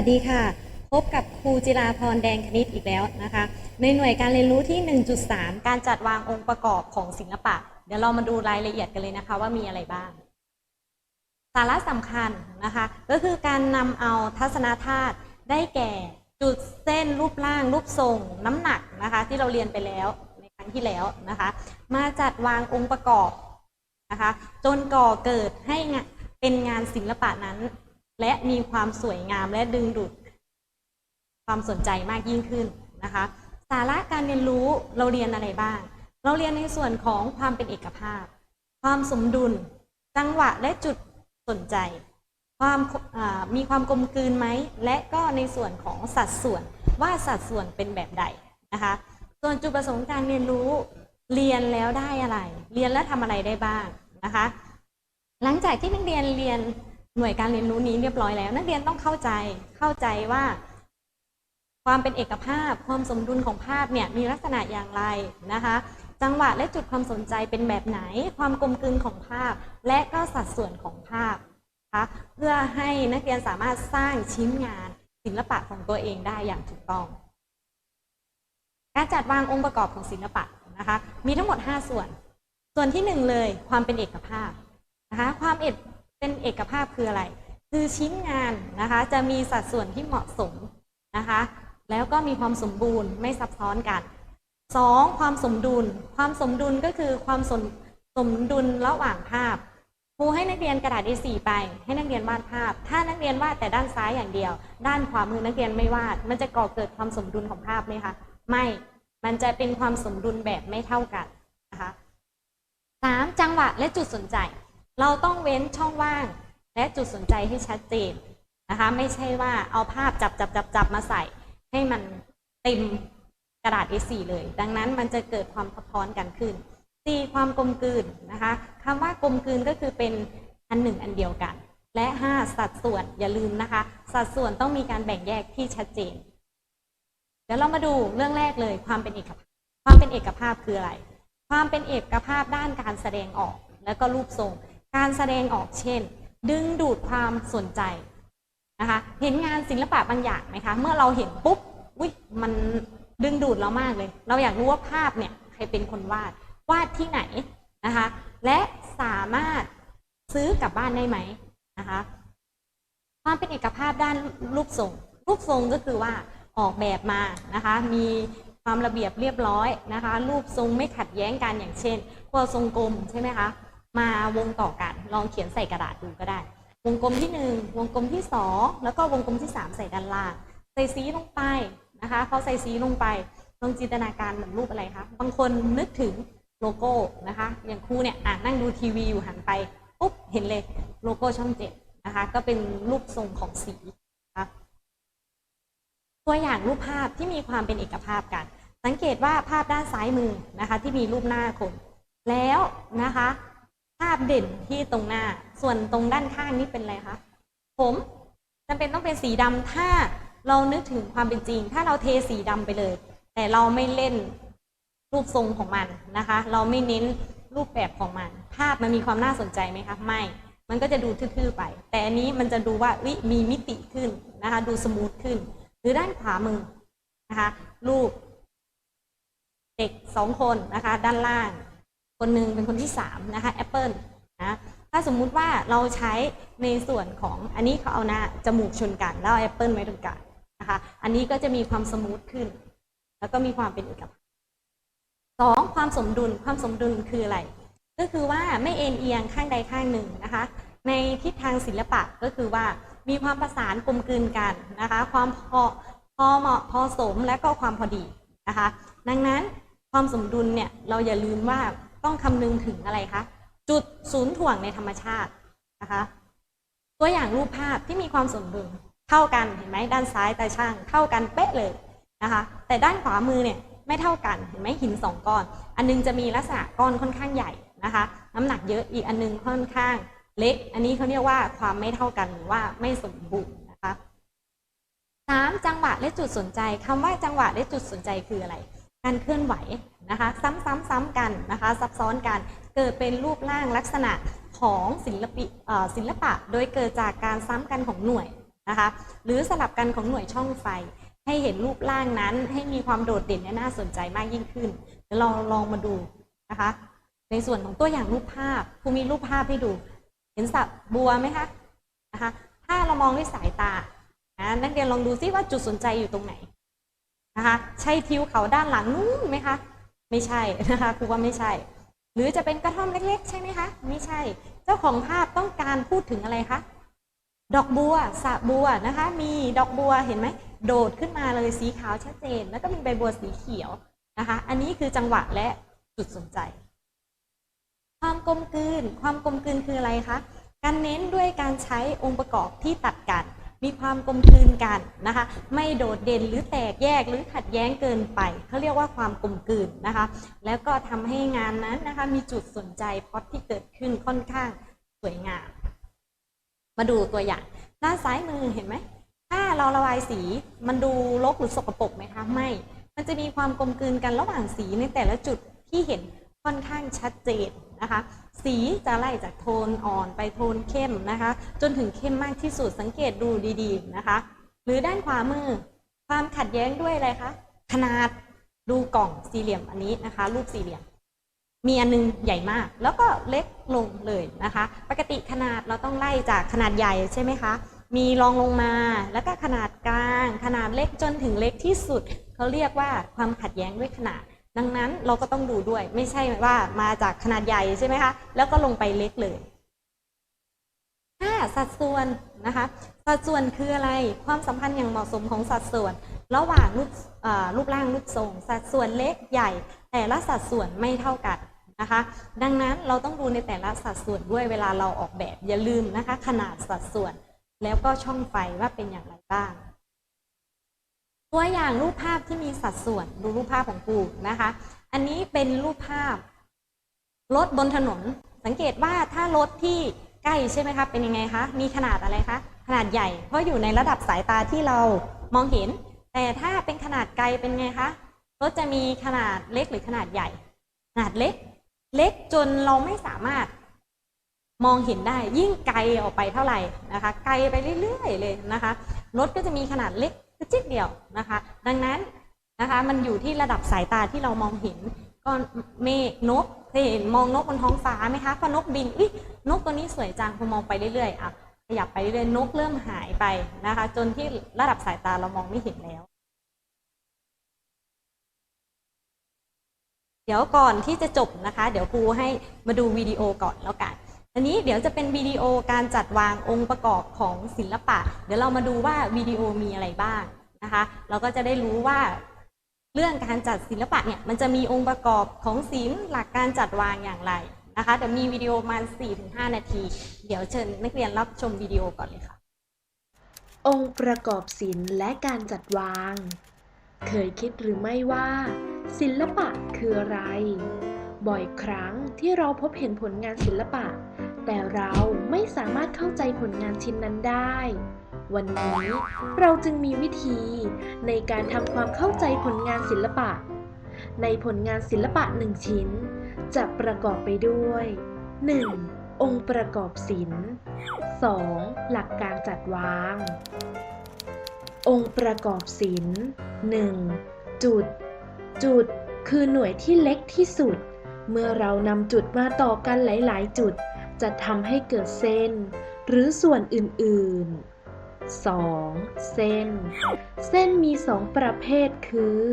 สวัสดีค่ะ พบกับครูจิราพรแดงคณิตอีกแล้วนะคะ ในหน่วยการเรียนรู้ที่ 1.3 การจัดวางองค์ประกอบของศิลปะ เดี๋ยวเรามาดูรายละเอียดกันเลยนะคะว่ามีอะไรบ้าง สาระสำคัญนะคะ ก็คือการนำเอาทัศนธาตุได้แก่จุดเส้นรูปร่าง รูปทรง น้ำหนักนะคะ ที่เราเรียนไปแล้วในครั้งที่แล้วนะคะ มาจัดวางองค์ประกอบนะคะ จนก่อเกิดให้เป็นงานศิลปะนั้น และมีความสวยงามและดึงดูดความสนใจมากยิ่งขึ้นนะคะ สาระการเรียนรู้เราเรียนอะไรบ้าง เราเรียนในส่วนของความเป็นเอกภาพ ความสมดุล จังหวะและจุดสนใจ ความมีความกลมกลืนไหม และก็ในส่วนของสัดส่วนว่าสัดส่วนเป็นแบบใดนะคะ ส่วนจุดประสงค์การเรียนรู้เรียนแล้วได้อะไร เรียนแล้วทำอะไรได้บ้างนะคะ หลังจากที่นักเรียนเรียน หน่วยการเรียนรู้นี้เรียบร้อยแล้ว นักเรียนต้องเข้าใจเข้าใจว่า ความเป็นเอกภาพ ความสมดุลของภาพเนี่ยมีลักษณะอย่างไรนะคะ จังหวะและจุดความสนใจเป็นแบบไหน ความกลมกลืนของภาพ และก็สัดส่วนของภาพนะคะเพื่อให้นักเรียนสามารถสร้างชิ้นงานศิลปะของตัวเองได้อย่างถูกต้อง การจัดวางองค์ประกอบของศิลปะนะคะ มีทั้งหมด 5 ส่วน ส่วนที่หนึ่งเลยความเป็นเอกภาพนะคะความเอก เป็นเอกภาพคืออะไร คือชิ้นงานนะคะจะมีสัดส่วนที่เหมาะสมนะคะ แล้วก็มีความสมบูรณ์ไม่ซับซ้อนกันสองความสมดุล ความสมดุลก็คือความสมสมดุลระหว่างภาพครูให้นักเรียนกระดาษ A4 ไป ให้นักเรียนวาดภาพ ถ้านักเรียนวาดแต่ด้านซ้ายอย่างเดียว ด้านขวามือนักเรียนไม่วาด มันจะก่อเกิดความสมดุลของภาพไหมคะ ไม่ มันจะเป็นความสมดุลแบบไม่เท่ากันนะคะสามจังหวะและจุดสนใจ เราต้องเว้นช่องว่าง และจุดสนใจให้ชัดเจนนะคะ ไม่ใช่ว่าเอาภาพจับจับจับจับมาใส่ ให้มันเต็มกระดาษ A4 เลย ดังนั้นมันจะเกิดความสะท้อนกันขึ้น4ความกลมกลืนนะคะคำว่ากลมกลืนก็คือเป็นอันหนึ่งอันเดียวกัน และ 5 สัดส่วนอย่าลืมนะคะ สัดส่วนต้องมีการแบ่งแยกที่ชัดเจน เดี๋ยวเรามาดูเรื่องแรกเลยความเป็นเอกภาพความเป็นเอกภาพคืออะไร ความเป็นเอกภาพด้านการแสดงออก และก็รูปทรง การแสดงออกเช่น ดึงดูดความสนใจนะคะเห็นงานศิลปะบางอย่างไหมคะ เมื่อเราเห็นปุ๊บอุ๊ยมันดึงดูดเรามากเลย เราอยากรู้ว่าภาพเนี่ยใครเป็นคนวาดวาดที่ไหนนะคะ และสามารถซื้อกลับบ้านได้ไหมนะคะความเป็นเอกภาพด้านรูปทรง รูปทรงก็คือว่าออกแบบมานะคะ มีความระเบียบเรียบร้อยนะคะ รูปทรงไม่ขัดแย้งกันอย่างเช่นพวทรงกลมใช่ไหมคะ มาวงต่อกัน ลองเขียนใส่กระดาษดูก็ได้ วงกลมที่หนึ่งวงกลมที่สองแล้วก็วงกลมที่สามใส่ด้านล่างใส่สีลงไปนะคะพอใส่สีลงไปลองจินตนาการเหมือนรูปอะไรคะบางคนนึกถึงโลโก้นะคะ อย่างครูเนี่ยอะนั่งดูทีวีอยู่หันไปปุ๊บเห็นเลยโลโก้ช่องเจ็ดนะคะก็เป็นรูปทรงของสีนะคะตัวอย่างรูปภาพที่มีความเป็นเอกภาพกัน สังเกตว่าภาพด้านซ้ายมือนะคะ ที่มีรูปหน้าคน แล้วนะคะ ภาพเด่นที่ตรงหน้า ส่วนตรงด้านข้างนี่เป็นอะไรคะ ผมจำเป็นต้องเป็นสีดำถ้าเรานึกถึงความเป็นจริง ถ้าเราเทสีดำไปเลย แต่เราไม่เล่นรูปทรงของมันนะคะ เราไม่เน้นรูปแบบของมัน ภาพมันมีความน่าสนใจไหมคะ ไม่ มันก็จะดูทื่อๆไป แต่อันนี้มันจะดูว่าวิมีมิติขึ้นนะคะ ดูสมูทขึ้น หรือด้านขวามือนะคะ รูป เด็กสองคนนะคะ ด้านล่าง คนหนึ่งเป็นคนที่สามนะคะแอปเปิลนะถ้าสมมุติว่าเราใช้ในส่วนของอันนี้เขาเอาหน้าจมูกชนกัน แล้วแอปเปิลไว้ตรงกลางนะคะอันนี้ก็จะมีความสมูทขึ้น แล้วก็มีความเป็นเอกภาพสองความสมดุลความสมดุลคืออะไร ก็คือว่าไม่เอ็นเอียงข้างใดข้างหนึ่งนะคะ ในทิศทางศิลปะก็คือว่ามีความประสานกลมกลืนกันนะคะ ความพอพอเหมาะพอสมและก็ความพอดีนะคะ ดังนั้นความสมดุลเนี่ยเราอย่าลืมว่า ต้องคำนึงถึงอะไรคะจุดศูนย์ถ่วงในธรรมชาตินะคะ ตัวอย่างรูปภาพที่มีความสมดุลเท่ากันเห็นไหมด้านซ้ายตาช่างเท่ากันเป๊ะเลยนะคะ แต่ด้านขวามือเนี่ยไม่เท่ากันเห็นไหมหินสองก้อน อันนึงจะมีลักษณะก้อนค่อนข้างใหญ่นะคะ น้ำหนักเยอะอีกอันนึงค่อนข้างเล็ก อันนี้เขาเรียกว่าความไม่เท่ากันหรือว่าไม่สมบูรณ์นะคะสามจังหวะและจุดสนใจคำว่าจังหวะและจุดสนใจคืออะไร การเคลื่อนไหวนะคะซ้ำๆๆกันนะคะซับซ้อนกันเกิดเป็นรูปร่างลักษณะของศิลปิศิลปะ โดยเกิดจากการซ้ำกันของหน่วยนะคะหรือสลับกันของหน่วยช่องไฟ ให้เห็นรูปร่างนั้นให้มีความโดดเด่นและน่าสนใจมากยิ่งขึ้นเดี๋ยวเราลองมาดูนะคะในส่วนของตัวอย่างรูปภาพครูมีรูปภาพให้ดู เห็นสระบัวไหมคะนะคะถ้าเรามองด้วยสายตานะนักเรียนลองดูซิว่าจุดสนใจอยู่ตรงไหน นะคะ ใช่ทิวเขาด้านหลังนู้นไหมคะ ไม่ใช่นะคะครูว่าไม่ใช่ หรือจะเป็นกระท่อมเล็กๆ ใช่ไหมคะ ไม่ใช่ เจ้าของภาพต้องการพูดถึงอะไรคะดอกบัวสะบัวนะคะ มีดอกบัวเห็นไหมโดดขึ้นมาเลยสีขาวชัดเจน แล้วก็มีใบบัวสีเขียวนะคะ อันนี้คือจังหวะและจุดสนใจ ความกลมกลืน ความกลมกลืนคืออะไรคะการเน้นด้วยการใช้องค์ประกอบที่ตัดกัน มีความกลมกลืนกันนะคะ ไม่โดดเด่นหรือแตกแยกหรือขัดแย้งเกินไปเขาเรียกว่าความกลมกลืนนะคะ แล้วก็ทำให้งานนั้นนะคะ มีจุดสนใจพ็อตที่เกิดขึ้นค่อนข้างสวยงาม มาดูตัวอย่างด้านซ้ายมือเห็นไหมถ้าเราระบายสีมันดูรกหรือสกปรกไหมคะไม่ มันจะมีความกลมกลืนกันระหว่างสีในแต่ละจุดที่เห็นค่อนข้างชัดเจน นะคะ สีจะไล่จากโทนอ่อนไปโทนเข้มนะคะ จนถึงเข้มมากที่สุดสังเกตดูดีๆนะคะ หรือด้านขวามือ ความขัดแย้งด้วยอะไรคะขนาดดูกล่องสี่เหลี่ยมอันนี้นะคะ รูปสี่เหลี่ยม มีอันนึงใหญ่มาก แล้วก็เล็กลงเลยนะคะ ปกติขนาดเราต้องไล่จากขนาดใหญ่ใช่ไหมคะมีรองลงมาแล้วก็ขนาดกลาง ขนาดเล็กจนถึงเล็กที่สุด เขาเรียกว่าความขัดแย้งด้วยขนาด ดังนั้นเราก็ต้องดูด้วย ไม่ใช่ว่ามาจากขนาดใหญ่ใช่ไหมคะ แล้วก็ลงไปเล็กเลยห้าสัดส่วนนะคะ สัดส่วนคืออะไร ความสัมพันธ์อย่างเหมาะสมของสัดส่วน ระหว่างรูปเอ่อรูปร่างรูปทรง สัดส่วนเล็กใหญ่ แต่ละสัดส่วนไม่เท่ากันนะคะ ดังนั้นเราต้องดูในแต่ละสัดส่วนด้วยเวลาเราออกแบบอย่าลืมนะคะ ขนาดสัดส่วน แล้วก็ช่องไฟว่าเป็นอย่างไรบ้าง ตัวอย่างรูปภาพที่มีสัดส่วนดูรูปภาพของกูนะคะ อันนี้เป็นรูปภาพรถบนถนน สังเกตว่าถ้ารถที่ใกล้ใช่ไหมคะเป็นยังไงคะมีขนาดอะไรคะขนาดใหญ่ เพราะอยู่ในระดับสายตาที่เรามองเห็น แต่ถ้าเป็นขนาดไกลเป็นไงคะรถจะมีขนาดเล็กหรือขนาดใหญ่ ขนาดเล็ก เล็กจนเราไม่สามารถมองเห็นได้ยิ่งไกลออกไปเท่าไหร่นะคะ ไกลไปเรื่อยๆเลยนะคะรถก็จะมีขนาดเล็ก จิดเดียวนะคะ ดังนั้นนะคะมันอยู่ที่ระดับสายตาที่เรามองเห็นก็เมฆนกเคยเห็นมองนกบนท้องฟ้าไหมคะพอนกบินอุ๊ยนกตัวนี้สวยจังพอมองไปเรื่อยๆอะขยับไปเรื่อยๆนกเริ่มหายไปนะคะ จนที่ระดับสายตาเรามองไม่เห็นแล้ว เดี๋ยวก่อนที่จะจบนะคะ เดี๋ยวครูให้มาดูวิดีโอก่อนแล้วกัน อันนี้เดี๋ยวจะเป็นวิดีโอการจัดวางองค์ประกอบของศิลปะ เดี๋ยวเรามาดูว่าวิดีโอมีอะไรบ้างนะคะ เราก็จะได้รู้ว่าเรื่องการจัดศิลปะเนี่ยมันจะมีองค์ประกอบของศิลป์หลักการจัดวางอย่างไรนะคะเดี๋ยวมีวิดีโอประมาณ 4-5 นาที เดี๋ยวเชิญนักเรียนรับชมวิดีโอก่อนเลยค่ะ องค์ประกอบศิลป์และการจัดวาง เคยคิดหรือไม่ว่า ศิลปะคืออะไร บ่อยครั้งที่เราพบเห็นผลงานศิลปะ แต่เราไม่สามารถเข้าใจผลงานชิ้นนั้นได้ วันนี้เราจึงมีวิธีในการทำความเข้าใจผลงานศิลปะ ในผลงานศิลปะหนึ่งชิ้น จะประกอบไปด้วย 1. องค์ประกอบศิลป์ 2. หลักการจัดวาง องค์ประกอบศิลป์ 1. จุด จุดคือหน่วยที่เล็กที่สุด เมื่อเรานำจุดมาต่อกันหลาย ๆ จุด จะทำให้เกิดเส้น หรือส่วนอื่น ๆ 2. เส้น เส้นมีสองประเภทคือ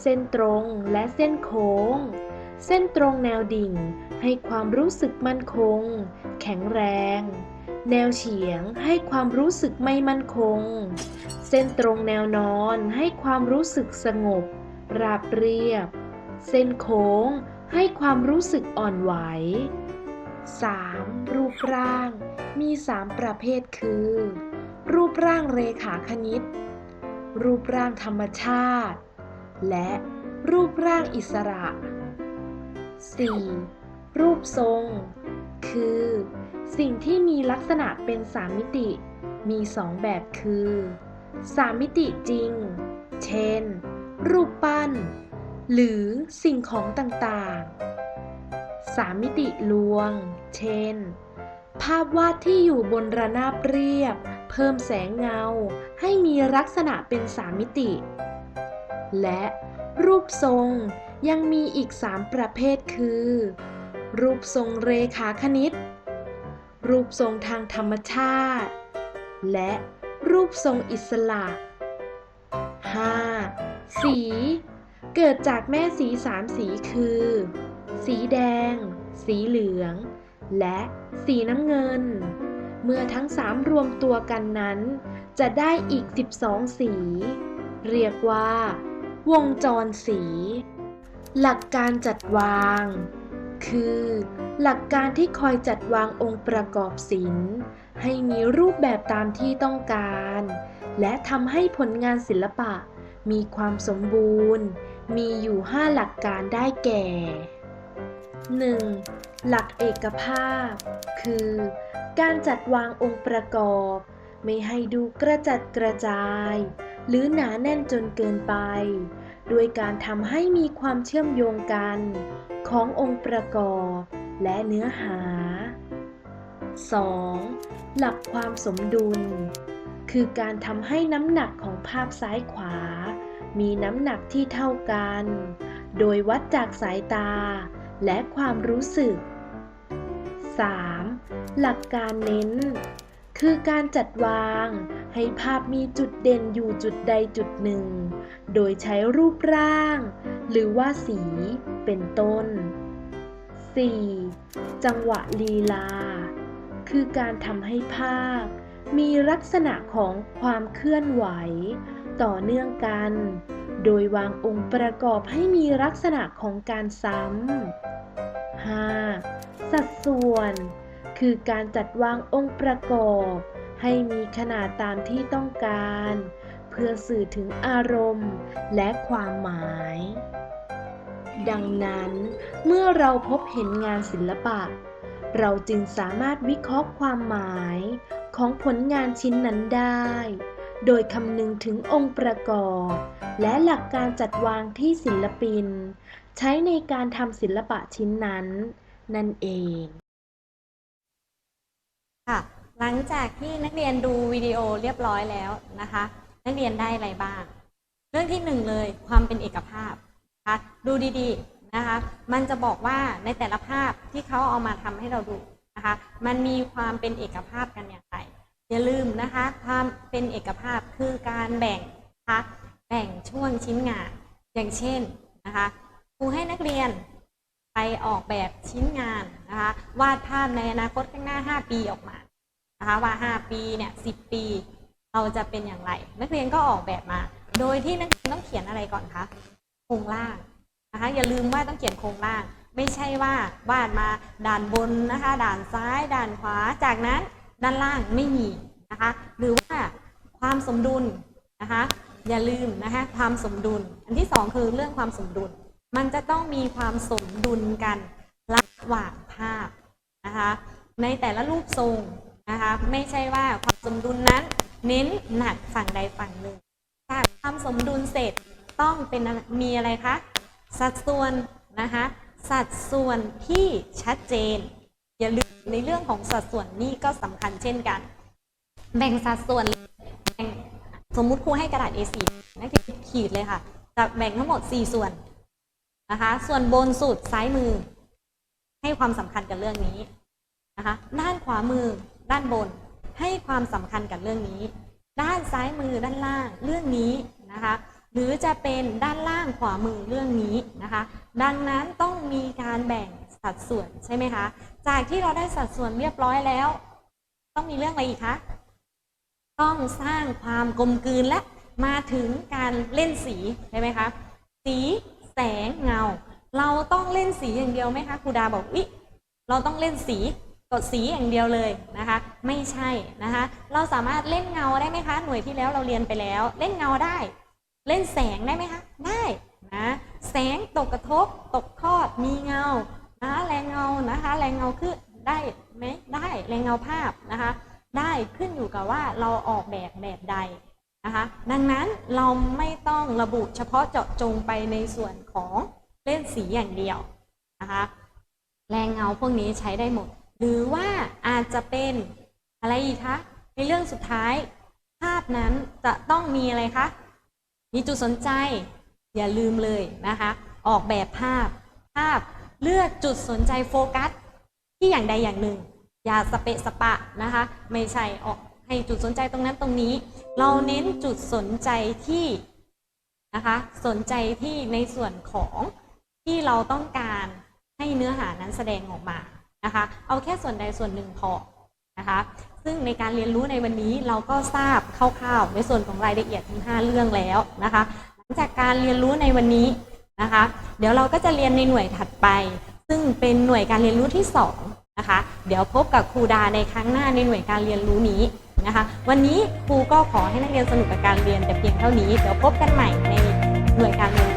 เส้นตรงและเส้นโค้ง เส้นตรงแนวดิ่งให้ความรู้สึกมั่นคง แข็งแรง แนวเฉียงให้ความรู้สึกไม่มั่นคง เส้นตรงแนวนอนให้ความรู้สึกสงบ ราบเรียบ เส้นโค้ง ให้ความรู้สึกอ่อนไหว 3. รูปร่าง มี 3 ประเภทคือ รูปร่างเรขาคณิต รูปร่างธรรมชาติ และรูปร่างอิสระ 4. รูปทรง คือ สิ่งที่มีลักษณะเป็นสามมิติ มีสองแบบคือสามมิติจริง เช่น รูปปั้น หรือสิ่งของต่างๆ สามมิติลวง เช่น ภาพวาดที่อยู่บนระนาบเรียบ เพิ่มแสงเงา ให้มีลักษณะเป็นสามมิติ และรูปทรงยังมีอีก3ประเภทคือ รูปทรงเรขาคณิต รูปทรงทางธรรมชาติ และรูปทรงอิสระ 5. สี เกิดจากแม่สีสามสีคือ สีแดง สีเหลือง และสีน้ำเงิน เมื่อทั้งสามรวมตัวกันนั้น จะได้อีก 12 สี เรียกว่า วงจรสี หลักการจัดวาง คือ หลักการที่คอยจัดวางองค์ประกอบศิลป์ให้มีรูปแบบตามที่ต้องการ และทำให้ผลงานศิลปะมีความสมบูรณ์ มีอยู่ 5 หลักการได้แก่ 1. หลักเอกภาพ คือ การจัดวางองค์ประกอบ ไม่ให้ดูกระจัดกระจาย หรือหนาแน่นจนเกินไป ด้วยการทำให้มีความเชื่อมโยงกันขององค์ประกอบและเนื้อหา 2. หลักความสมดุล คือการทำให้น้ำหนักของภาพซ้ายขวา มีน้ำหนักที่เท่ากัน โดยวัดจากสายตาและความรู้สึก 3. หลักการเน้น คือการจัดวางให้ภาพมีจุดเด่นอยู่จุดใดจุดหนึ่ง โดยใช้รูปร่าง หรือว่าสีเป็นต้น 4. จังหวะลีลา คือการทำให้ภาพ มีลักษณะของความเคลื่อนไหว ต่อเนื่องกัน โดยวางองค์ประกอบให้มีลักษณะของการซ้ำ 5. สัดส่วน คือการจัดวางองค์ประกอบ ให้มีขนาดตามที่ต้องการ เพื่อสื่อถึงอารมณ์และความหมาย ดังนั้นเมื่อเราพบเห็นงานศิลปะ เราจึงสามารถวิเคราะห์ความหมายของผลงานชิ้นนั้นได้ โดยคำนึงถึงองค์ประกอบ และหลักการจัดวางที่ศิลปิน ใช้ในการทำศิลปะชิ้นนั้น นั่นเองค่ะหลังจากที่นักเรียนดูวิดีโอเรียบร้อยแล้วนะคะ นักเรียนได้อะไรบ้าง เรื่องที่หนึ่งเลยความเป็นเอกภาพนะคะดูดีๆนะคะ มันจะบอกว่าในแต่ละภาพที่เขาเอามาทำให้เราดูนะคะ มันมีความเป็นเอกภาพกันอย่างไร อย่าลืมนะคะความเป็นเอกภาพคือการแบ่งนะคะแบ่งช่วงชิ้นงาน อย่างเช่นนะคะครูให้นักเรียนไปออกแบบชิ้นงานนะคะวาดภาพในอนาคตข้างหน้า 5 ปีออกมานะคะว่า 5 ปีเนี่ย10ปีเราจะเป็นอย่างไร นักเรียนก็ออกแบบมา โดยที่นักเรียนต้องเขียนอะไรก่อนคะโครงร่างนะคะอย่าลืมว่าต้องเขียนโครงร่าง ไม่ใช่ว่าวาดมาด่านบนนะคะ ด่านซ้าย ด่านขวาจากนั้น ด้านล่างไม่มีนะคะ หรือว่าความสมดุลนะคะ อย่าลืมนะคะความสมดุล อันที่สองคือเรื่องความสมดุล มันจะต้องมีความสมดุลกันระหว่างภาพนะคะ ในแต่ละรูปทรงนะคะ ไม่ใช่ว่าความสมดุลนั้นเน้นหนักฝั่งใดฝั่งหนึ่งถ้าความสมดุลเสร็จต้องเป็นมีอะไรคะ สัดส่วนนะคะ สัดส่วนที่ชัดเจน อย่าลืมในเรื่องของสัดส่วนนี่ก็สำคัญเช่นกัน แบ่งสัดส่วนแบ่งสมมุติครูให้กระดาษ A4 นักเรียนขีดเลยค่ะ จะแบ่งทั้งหมด 4 ส่วนนะคะ ส่วนบนสุดซ้ายมือ ให้ความสำคัญกับเรื่องนี้นะคะ ด้านขวามือด้านบนให้ความสำคัญกับเรื่องนี้ ด้านซ้ายมือด้านล่างเรื่องนี้นะคะ หรือจะเป็นด้านล่างขวามือเรื่องนี้นะคะ ดังนั้นต้องมีการแบ่งสัดส่วนใช่ไหมคะ จากที่เราได้สัดส่วนเรียบร้อยแล้ว ต้องมีเรื่องอะไรอีกคะต้องสร้างความกลมกลืนและมาถึงการเล่นสีใช่ไหมคะสีแสงเงา เราต้องเล่นสีอย่างเดียวไหมคะครูดาบอกอิเราต้องเล่นสีกดสีอย่างเดียวเลยนะคะ ไม่ใช่นะคะ เราสามารถเล่นเงาได้ไหมคะ หน่วยที่แล้วเราเรียนไปแล้ว เล่นเงาได้ เล่นแสงได้ไหมคะ ได้นะแสงตกกระทบ ตกทอดมีเงา นะแรงเงานะคะแรงเงาคือได้ไหมได้แรงเงาภาพนะคะ ได้ขึ้นอยู่กับว่าเราออกแบบแบบใดนะคะดังนั้นเราไม่ต้องระบุเฉพาะเจาะจงไปในส่วนของเล่นสีอย่างเดียวนะคะแรงเงาพวกนี้ใช้ได้หมด หรือว่าอาจจะเป็นอะไรอีกคะในเรื่องสุดท้าย ภาพนั้นจะต้องมีอะไรคะมีจุดสนใจอย่าลืมเลยนะคะ ออกแบบภาพภาพ เลือกจุดสนใจโฟกัส ที่อย่างใดอย่างหนึ่ง อย่าสเปะสปะนะคะ ไม่ใช่ออกให้จุดสนใจตรงนั้นตรงนี้ เราเน้นจุดสนใจที่นะคะ สนใจที่ในส่วนของที่เราต้องการให้เนื้อหานั้นแสดงออกมานะคะ เอาแค่ส่วนใดส่วนหนึ่งพอนะคะ ซึ่งในการเรียนรู้ในวันนี้เราก็ทราบคร่าวๆในส่วนของรายละเอียดทั้ง 5 เรื่องแล้วนะคะ หลังจากการเรียนรู้ในวันนี้ นะคะ เดี๋ยวเราก็จะเรียนในหน่วยถัดไป ซึ่งเป็นหน่วยการเรียนรู้ที่2นะคะ เดี๋ยวพบกับครูดาในครั้งหน้าในหน่วยการเรียนรู้นี้นะคะ วันนี้ครูก็ขอให้นักเรียนสนุกกับการเรียนแต่เพียงเท่านี้ เดี๋ยวพบกันใหม่ในหน่วยการเรียน